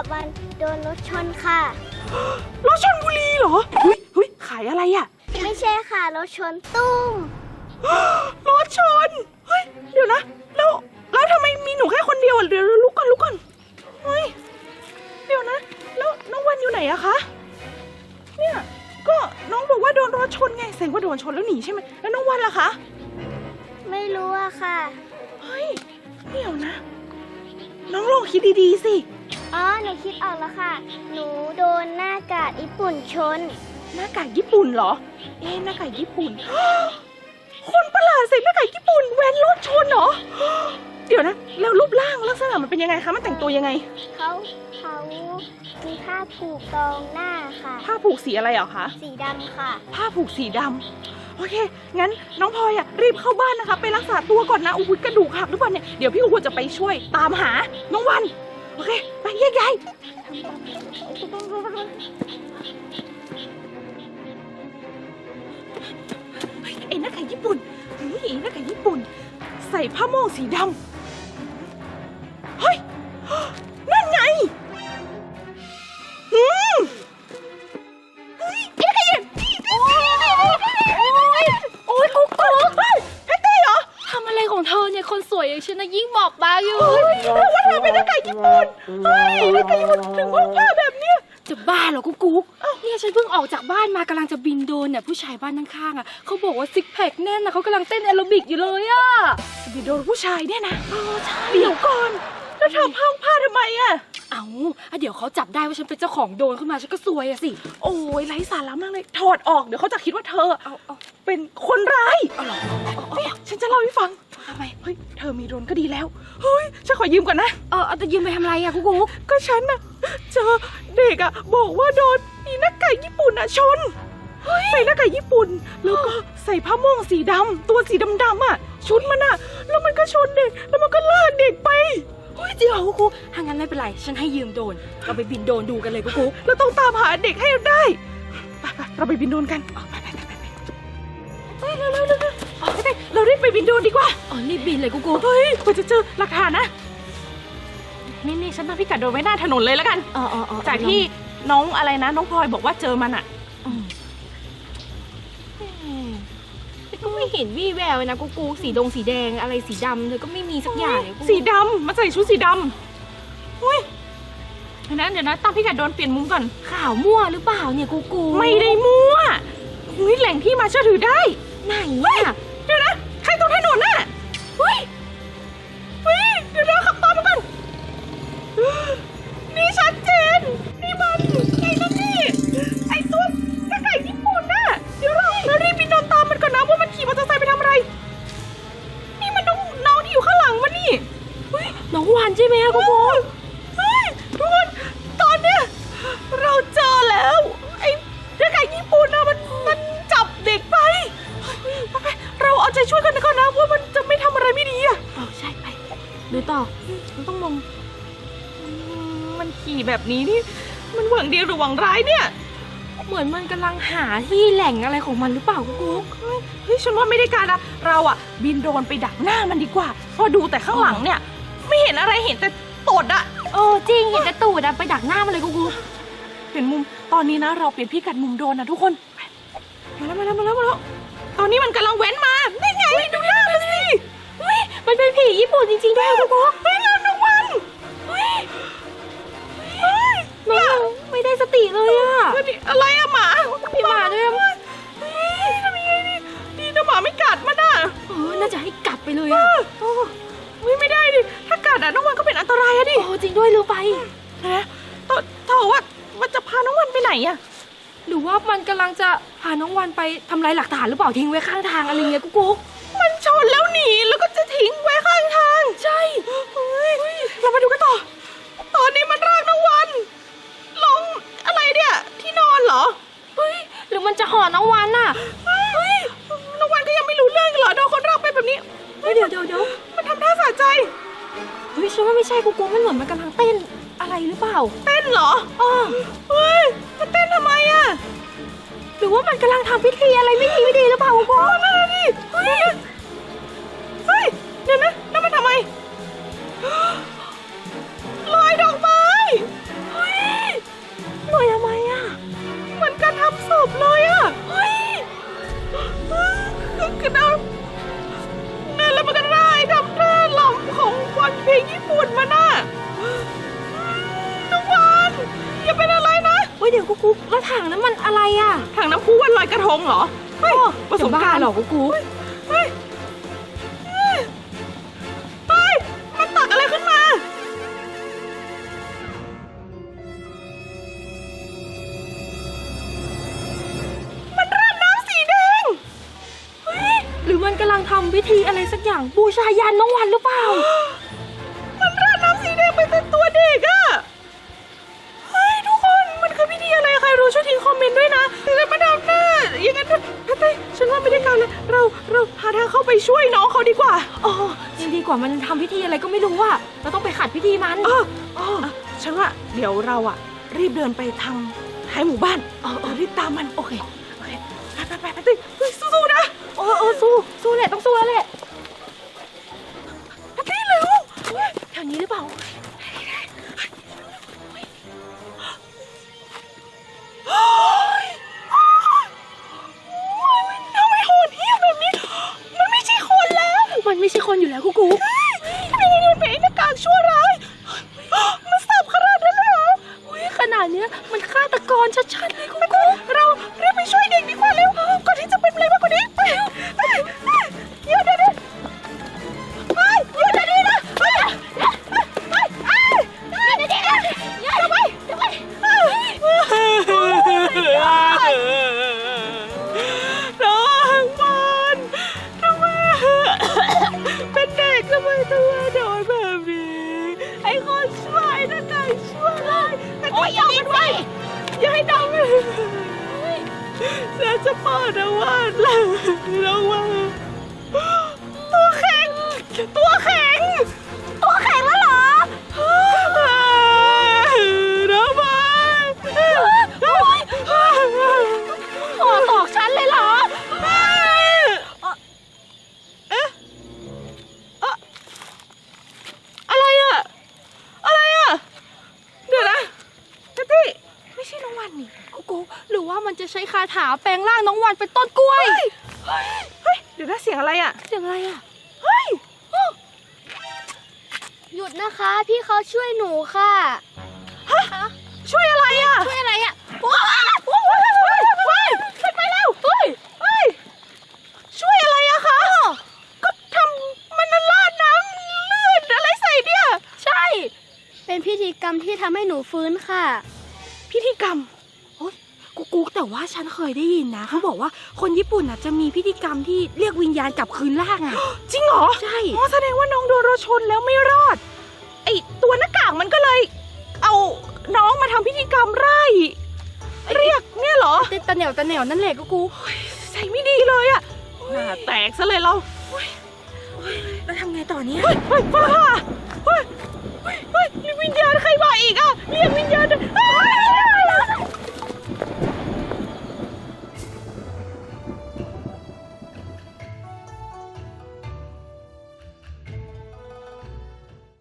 กับวันโดนรถชนค่ะ รถชนบุรีเหรอเฮ้ยเฮ้ยขายอะไรอะไม่ใช่ค่ะรถชนตุ้ม รถชน เฮ้ย เดี๋ยวนะ แล้วแล้วทำไมมีหนูแค่คนเดียวอะเดี๋ยวลุกก่อนลุกก่อน เฮ้ย เดี๋ยวนะ แล้วน้องวันอยู่ไหนอะคะ เนี่ย ก็น้องบอกว่าโดนรถชนไงแสดงว่าโดนชนแล้วหนีใช่ไหมแล้วน้องวันล่ะคะ ไม่รู้อะค่ะ เฮ้ย เดี๋ยวนะ น้องลองคิดดีๆสิ อ๋อ หนูคิดออกแล้วค่ะ หนูโดนหน้ากากญี่ปุ่นชน หน้ากากญี่ปุ่นเหรอ เอ๊ะหน้ากากญี่ปุ่น คนประหลาดใส่หน้ากากญี่ปุ่นแวนรถชนเหรอ เดี๋ยวนะ แล้วรูปร่างลักษณะมันเป็นยังไงคะ มันแต่งตัวยังไง เขาเขามีผ้าผูกตรงหน้าค่ะ ผ้าผูกสีอะไรเหรอคะ สีดำค่ะ ผ้าผูกสีดำโอเค งั้นน้องพลอยอะรีบเข้าบ้านนะคะ ไปรักษาตัวก่อนนะอุ้ยกระดูกหักหรือเปล่าเนี่ย เดี๋ยวพี่อูจะไปช่วยตามหา น้องวันโอ เค ไปแยกย้ายเฮ้ยไอ้หน้ากากญี่ปุ่นเฮ้ยไอ้หน้ากากญี่ปุ่น ใส่ผ้าโม่งสีดำ เฮ้ยนักไก่ญี่ปุ่นถึงพกผ้าแบบเนี้ยจะบ้าเหรอกุ๊กกุ๊กเนี่ยฉันเพิ่งออกจากบ้านมากำลังจะบินโดรนเนี่ยผู้ชายบ้านข้างๆอะเขาบอกว่าซิกแพคแน่นนะเขากำลังเต้นแอโรบิกอยู่เลยอะไปโดนผู้ชายเนี่ยนะเดี๋ยวก่อน แล้วเธอพ้าผ้าทำไมอะเอาอะเดี๋ยวเขาจับได้ว่าฉันเป็นเจ้าของโดรนขึ้นมาฉันก็ซวยอะสิ โอ้ยไร้สาระมากเลย ถอดออกเดี๋ยวเขาจะคิดว่าเธอเอาเอาเป็นคนร้าย เอาเหรอเนี่ยฉันจะเล่าให้ฟัง ทำไมเฮ้ยเธอมีโดรนก็ดีแล้วเฮ้ยฉันขอยืมก่อนนะ เออเอาแต่ยืมไปทำอะไรอะกุ๊กกุ๊กก็ฉันน่ะเจอเด็กอะบอกว่าโดนมีนักไก่ญี่ปุ่นอะชนใส่หน้ากากญี่ปุ่น แล้วก็ใส่ผ้าโม่งสีดำตัวสีดำๆอะชุดมันอะแล้วมันก็ชนเด็ก แล้วมันก็ลากเด็กไปเฮ้ยจริงเหรอกุ๊กกุ๊กถ้างั้นไม่เป็นไร ฉันให้ยืมโดรนเราไปบินโดรนดูกันเลยกุ๊กกุ๊กเราต้องตามหาเด็กให้ได้ไปไปเราไปบินโดรนกัน ไปไปไปไปไปเร็วเร็วเร็ว เร็วเอาไปไปเรารีบไปบินโดรนดีกว่า อ๋อรีบบินเลยกุ๊กกุ๊กเฮ้ยกว่าจะเจอหลักฐานนะ นี่นี่ฉันมาพิกัดโดรนไว้หน้าถนนเลยแล้วกันเออเออเออจากที่น้องอะไรนะ น้องพลอยบอกว่าเจอมันอะอืมแต่ก็ไม่เห็นวี่แววเลยนะกูกูสีดงสีแดงอะไรสีดำเธอก็ไม่มีสักอย่างเลยกูสีดำมาใส่ชุดสีดำเฮ้ยเดี๋ยวนะเดี๋ยวนะตั้งพิกัดโดรนเปลี่ยนมุมก่อน ข่าวมั่วหรือเปล่าเนี่ยกูกูไม่ได้มั่วเฮ้ยแหล่งที่มาเชื่อถือได้ ไหนเนี่ยเดี๋ยวนะ วันใช่ไหมอะกูกูเฮ้ยทุกคนตอนเนี้ยเราเจอแล้วไอ้เด็กไก่ญี่ปุ่นนะมันมันจับเด็กไปเฮ้ยไปไปเราเอาใจช่วยกันก่อนนะว่ามันจะไม่ทำอะไรไม่ดีอะอ๋อใช่ไปดูต่อมันต้องลงอืมมันขี่แบบนี้นี่มันหวังดีหรือหวังร้ายเนี่ย เหมือนมันกำลังหาที่แหล่งอะไรของมันหรือเปล่ากูกูเฮ้ยฉันว่าไม่ได้การนะเราอะบินโดรนไปดักหน้ามันดีกว่าเพราะดูแต่ข้างหลังเนี่ย ไม่เห็นอะไรเห็นแต่ตดอะเออจริงเห็นแต่ตูดอะไปดักหน้ามันเลยกูกูเปลี่ยนมุมตอนนี้นะ เราเปลี่ยนพี่กัดมุมโดนนะทุกคนมาแล้วมาแล้วมาแล้วมาแล้วตอนนี้มันกำลังแว้นมานี่ไงดูหน้ามันสิเฮ้ยมันเป็นผีญี่ปุ่นจริงๆด้วยกูกู ด้วยลืมไปนะต่อต่อว่ามันจะพาน้องวันไปไหนอะหรือว่ามันกำลังจะพาน้องวันไปทำลายหลักฐานหรือเปล่าทิ้งไว้ข้างทางอะไรเงี้ยกุ๊กกุ๊กมันชนแล้วหนีแล้วก็จะทิ้งไว้ข้างทาง ใช่เฮ้ยเรามาดูกันต่อ ตอนนี้มันรากน้องวันลงอะไรเนี่ยที่นอนเหรอเฮ้ยหรือมันจะห่อน้องวันน่ะเฮ้ยน้องวันก็ยังไม่รู้เรื่องเหรอโดนคนรากไปแบบนี้เฮ้ยเดี๋ยวเดี๋ยวเดี๋ยวมันทำท่าสะใจเฮ้ยฉันว่าไม่ใช่กุ๊กกุ๊กมันเหมือนมันกำลังเต้น อะไรหรือเปล่า เต้นเหรออ๋อเฮ้ยมันเต้นทำไมอะหรือว่ามันกำลังทำพิธีอะไรไม่ดีไม่ดีหรือเปล่าคุณพ่อนั่นน่ดิเฮ้ยเฮ้ยเดี๋ยวนะนั่นมันทำไมลอยดอกไม้เฮ้ยลอยทำไมอะมันการทำศพเลยอะ แล้วถังนั้นมันอะไรอะ ถังน้ำพุวันลอยกระทงเหรอ เฮ้ยประสบการณ์เหรอกุ๊กกุ๊กเฮ้ยเฮ้ยเฮ้ยมันตักอะไรขึ้นมา มันราดน้ำสีแดง เฮ้ย หรือมันกำลังทำพิธีอะไรสักอย่างบูชายันน้องวันหรือเปล่า รู้ช่วยทิ้งคอมเมนต์ด้วยนะแต่มาดามหน้าอย่างนั้นแพทเต้ฉันว่าไม่ได้การเลยเราเราหาทางเข้าไปช่วยน้องเขาดีกว่าอ๋อจริงดีกว่ามันทำพิธีอะไรก็ไม่รู้อะเราต้องไปขัดพิธีมันเออเออฉันว่าเดี๋ยวเราอะรีบเดินไปทางท้ายหมู่บ้านเออเออรีบตามมันโอเคโอเคไปไปไปไปเต้เฮ้ยสู้ๆนะเออเออสู้สู้แหละต้องสู้แล้วแหละไปเต้เร็วแถวนี้หรือเปล่า นี้มันฆาตกรชัดๆเลยคุณเราเรียกไปช่วยเเราจะเปิดนะว่าแล้วแล้วว่าตัวแข็งตัวแข็งาถาแปลงร่างน้องวันเป็นต้นกล้วย เฮ้ยเดี๋ยวนะเสียงอะไรอะเสียงอะไรอะ เฮ้ย หยุดนะคะ พี่เขาช่วยหนูค่ะช่วยอะไรอะช่วยอะไรอะว้าวโอ้ยเฮ้ยเฮ้ยเป็นไปแล้วเฮ้ยเฮ้ยช่วยอะไรอะคะก็ทำมันลาดน้ำเลือดอะไรใส่เนี่ย ใช่ เป็นพิธีกรรมที่ทำให้หนูฟื้นค่ะ พิธีกรรม กุ๊กกุ๊กแต่ว่าฉันเคยได้ยินนะเขาบอกว่าคนญี่ปุ่นอะจะมีพิธีกรรมที่เรียกวิญญาณกลับคืนร่างอะ จริงเหรอใช่ อ๋อแสดงว่าน้องโดนรถชนแล้วไม่รอด ไอตัวหน้ากากมันก็เลย เอาน้องมาทำพิธีกรรมไร่เรียกเนี่ยเหรอติดตะเหนียวตะเหนียวนั่นแหละกุ๊กกุ๊กใส่ไม่ดีเลยอะหน้าแตกซะเลยเราแล้วทำไงต่อเนี่ยเฮ้ยเฮ้ยฟ้าผ่าเฮ้ยเฮ้ยเฮ้ยเรียกวิญญาณใครมาอีกอะเรียกวิญญาณด้วย